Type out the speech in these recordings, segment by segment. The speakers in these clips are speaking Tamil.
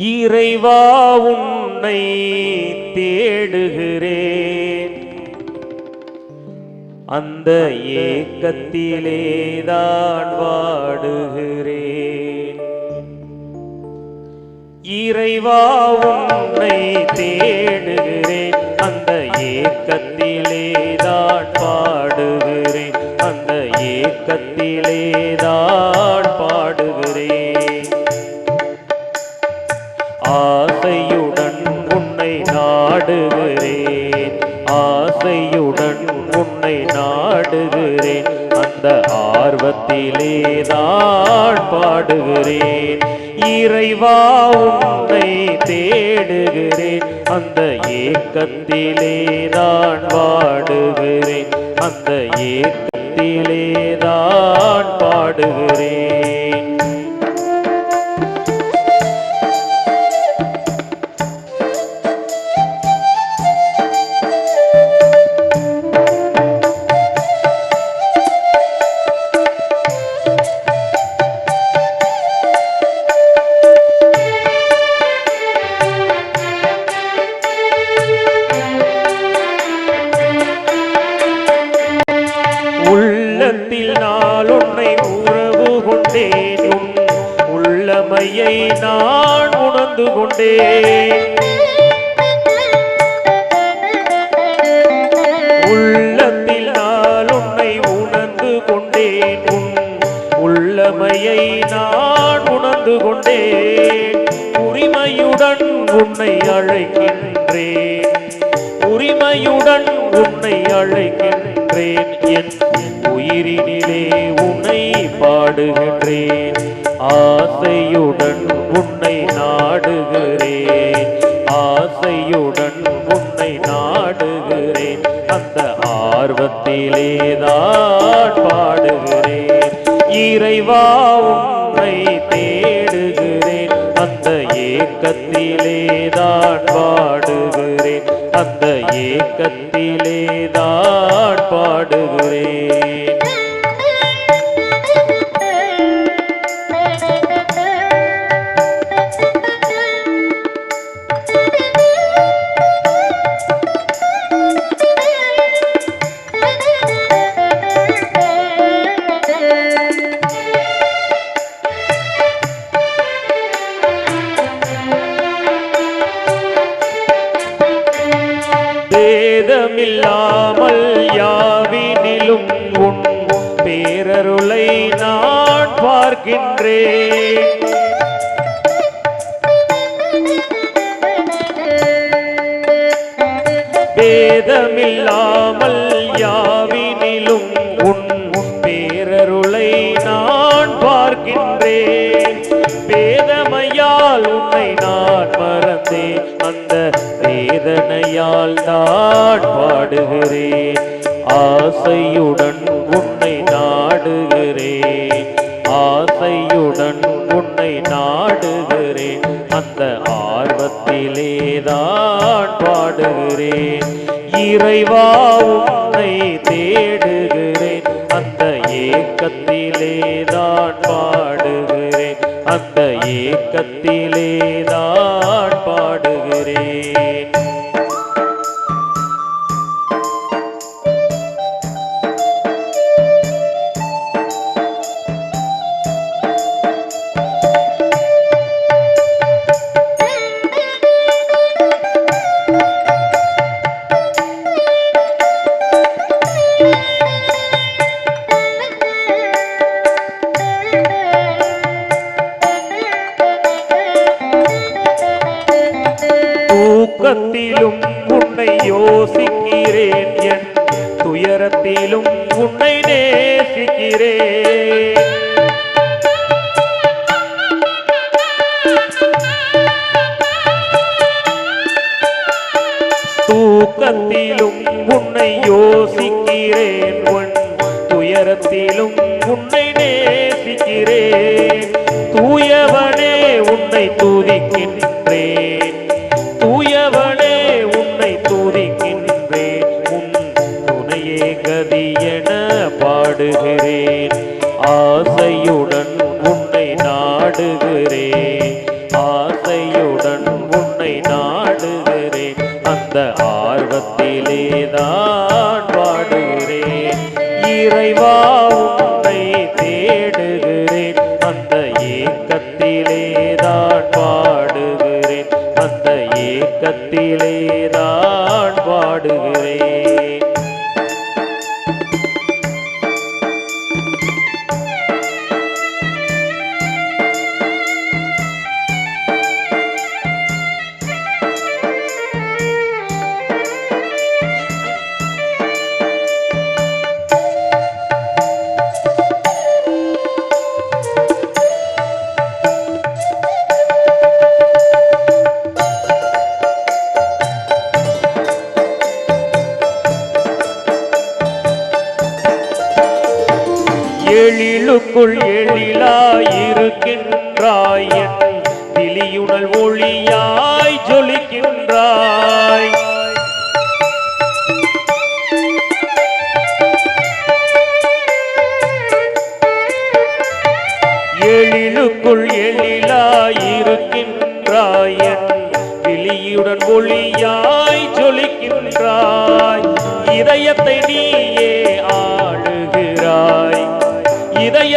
இறைவா உன்னை தேடுகிறேன். அந்த ஏக்கத்திலேதான் வாடுகிறேன். இறைவா உன்னை தேடு ஆசையுடன் உன்னை நாடுகிறேன். அந்த ஆர்வத்திலே தான் பாடுகிறேன். இறைவா உன்னை தேடுகிறேன். அந்த ஏக்கத்திலே தான் பாடுகிறேன். அந்த ஏக்கத்திலே தான் பாடுகிறேன். உன்னை அழைக்கின்றேன். உரிமையுடன் உன்னை அழைக்கின்றேன். என் உயிரினிலே உன்னை பாடுகின்றேன். ஆசையுடன் உன்னை நாடுகிறேன். ஆசையுடன் உன்னை நாடுகிறேன். அந்த ஆர்வத்திலே தான் பாடுகிறேன். இறைவா ஏக்கத்திலே பாடுகிறேன். அந்த ஏக்கத்திலே பாடுகிறேன். பார்க்கின்றே வேதமில்லாமல் யாவினிலும் உன் பேரருளை நான் பார்க்கின்றேன். வேதமையால் உன்னை நான் மறந்தேன். அந்த வேதனையால் நான் பாடுகிறேன். ஆசையுடன் இறைவா துக்கத்திலும் உன்னை யோசிக்கிறேன் என் துயரத்திலும் உன்னை நேசிக்கிறேன். தூக்கத்திலும் உன்னை யோசிக்கிறேன். உன் துயரத்திலும் உன்னை நேசிக்கிறேன். தூயவனே உன்னை துதிக்கின்றேன். உலகத்திலே தான் பாடுகிறேன். எழிலாயிருக்கின்றாய் என் ஒளியாய் ஜொலிக்கின்றாய். எழிலுக்குள் எழிலாயிருக்கின்றாய். என் விழியுடன் ஒளியாய் ஜொலிக்கின்றாய். இதயத்தை நீயே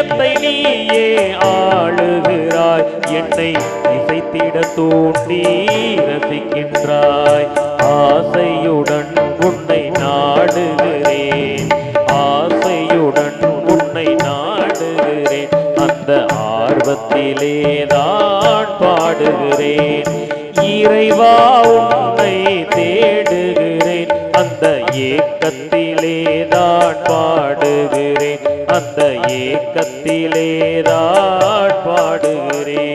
இதயத்தை நீயே ஆளுகிறாய். என்னை இசைத்திட தூண்டி ரசிக்கின்றாய். ஆசையுடன் உன்னை நாடுகிறேன். ஆசையுடன் உன்னை நாடுகிறேன். அந்த ஆர்வத்திலே தான் பாடுகிறேன். இறைவா உன்னை தேடுகிறேன். அந்த ஏக்கத்திலே தான் பாடுகிறேன். ஏக்கத்திலே ராட்பாடுகிறேன்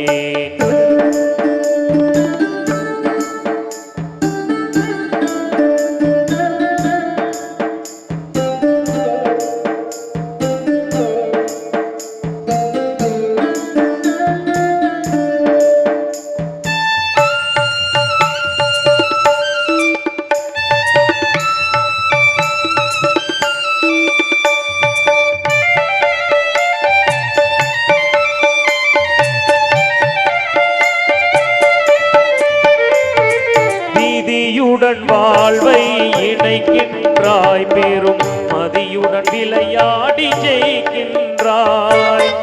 ஜெயிக்கின்றாய்.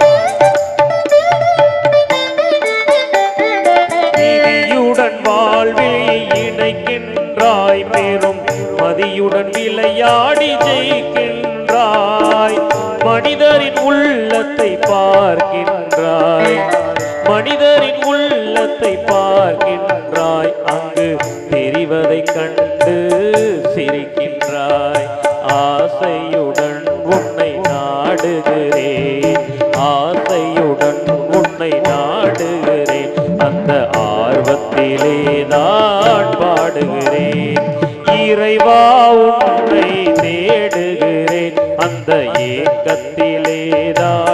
நீதியுடன் வாழ்வே இணைக்கின்றாய். பெரும் மதியுடன் விளையாடி ஜெயிக்கின்றாய். மனிதரின் உள்ளத்தை பார்க்கின்றாய். மனிதரின் உள்ளத்தை பார்க்கின்றாய். அங்கு தெரிவதைக் கண்டு சிரிக்கின்றாய். ஆசையோ இறைவா உன்னை தேடுகிறேன். அந்த ஏக்கத்திலேதான்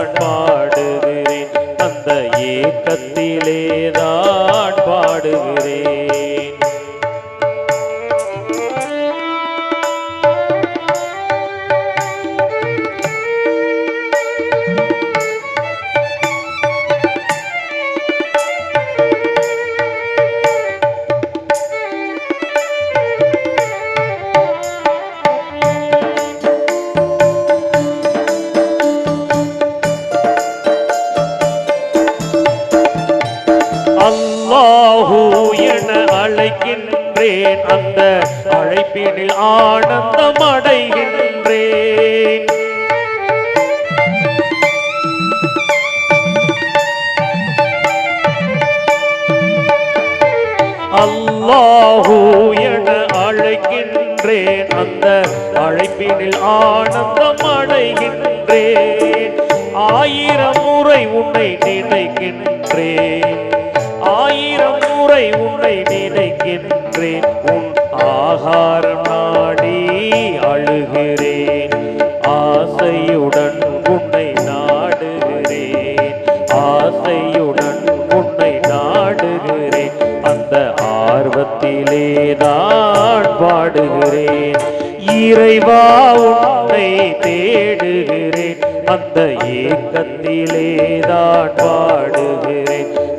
அல்லாஹூ என அழைக்கின்றேன். அந்த அழைப்பினில் ஆனந்தம் அடைகின்றேன் அல்லாஹூ என அழைக்கின்றேன். அந்த அழைப்பினில் ஆனந்தம் அடைகின்றேன் ஆயிரம் முறை உன்னை நினைக்கின்றேன். ஆயிரம் முறை உன்னை நினைக்கின்றேன். உன் ஆகாரம் நாடி அழுகிறேன். ஆசையுடன் உன்னை நாடுகிறேன். ஆசையுடன் உன்னை நாடுகிறேன். அந்த ஆர்வத்திலே நான் பாடுகிறேன். இறைவா உன்னை தேடுகிறேன். அந்த ஏக்கத்திலே தான் பாடுகிறேன்.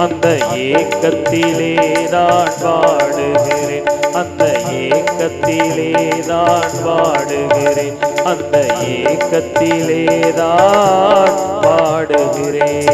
அந்த ஏக்கத்திலே தான் பாடுகிறேன் அந்த ஏக்கத்திலே தான் பாடுகிறேன் அந்த ஏக்கத்திலே தான் பாடுகிறேன்